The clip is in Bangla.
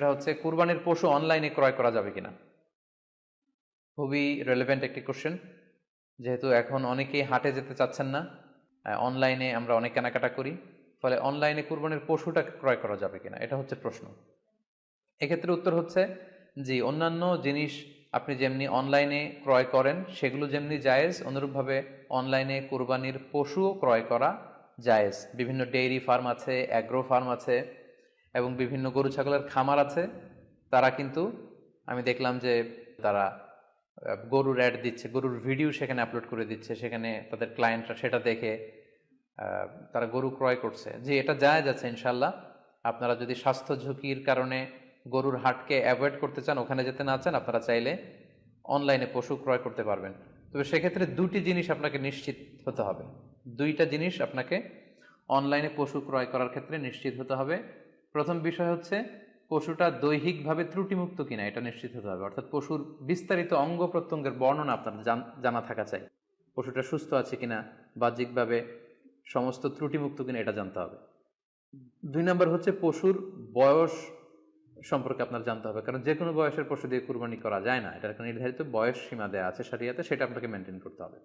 এটা হচ্ছে কুরবানির পশু অনলাইনে ক্রয় করা যাবে কিনা? খুবই রেলেভেন্ট একটি কোশ্চেন যেহেতু এখন অনেকেই হাটে যেতে চাচ্ছেন না অনলাইনে আমরা অনেক কেনাকাটা করি। ফলে অনলাইনে কুরবানির পশুটা ক্রয় করা যাবে কিনা, এটা হচ্ছে প্রশ্ন। এক্ষেত্রে উত্তর হচ্ছে, জি, অন্যান্য জিনিস আপনি যেমনি অনলাইনে ক্রয় করেন, সেগুলো যেমনি জায়েজ, অনুরূপভাবে অনলাইনে কুরবানির পশুও ক্রয় করা জায়েজ। বিভিন্ন ডেইরি ফার্ম আছে অ্যাগ্রো ফার্ম আছে এবং বিভিন্ন গরু, ছাগলের খামার আছে। তারা কিন্তু, আমি দেখলাম যে তারা গরুর অ্যাড দিচ্ছে, গরুর ভিডিও সেখানে আপলোড করে দিচ্ছে, সেখানে তাদের ক্লায়েন্টরা সেটা দেখে তারা গরু ক্রয় করছে। যে এটা যায় যাচ্ছে ইনশাল্লাহ আপনারা যদি স্বাস্থ্য ঝুঁকির কারণে গরুর হাটকে অ্যাভয়েড করতে চান, ওখানে যেতে না চান, আপনারা চাইলে অনলাইনে পশু ক্রয় করতে পারবেন। তবে সেক্ষেত্রে দুটি জিনিস আপনাকে নিশ্চিত হতে হবে। দুইটা জিনিস আপনাকে অনলাইনে পশু ক্রয় করার ক্ষেত্রে নিশ্চিত হতে হবে। প্রথম বিষয় হচ্ছে, পশুটা দৈহিকভাবে ত্রুটিমুক্ত কিনা এটা নিশ্চিত হতে হবে। অর্থাৎ পশুর বিস্তারিত অঙ্গ প্রত্যঙ্গের বর্ণনা আপনার জানা থাকা চাই। পশুটা সুস্থ আছে কিনা, বাহ্যিকভাবে সমস্ত ত্রুটিমুক্ত কিনা এটা জানতে হবে। দুই নম্বর হচ্ছে পশুর বয়স সম্পর্কে আপনার জানতে হবে, কারণ যে কোনো বয়সের পশু দিয়ে কুরবানি করা যায় না। এটার একটা নির্ধারিত বয়স সীমা দেওয়া আছে, সারিয়াতে সেটা আপনাকে মেনটেন করতে হবে।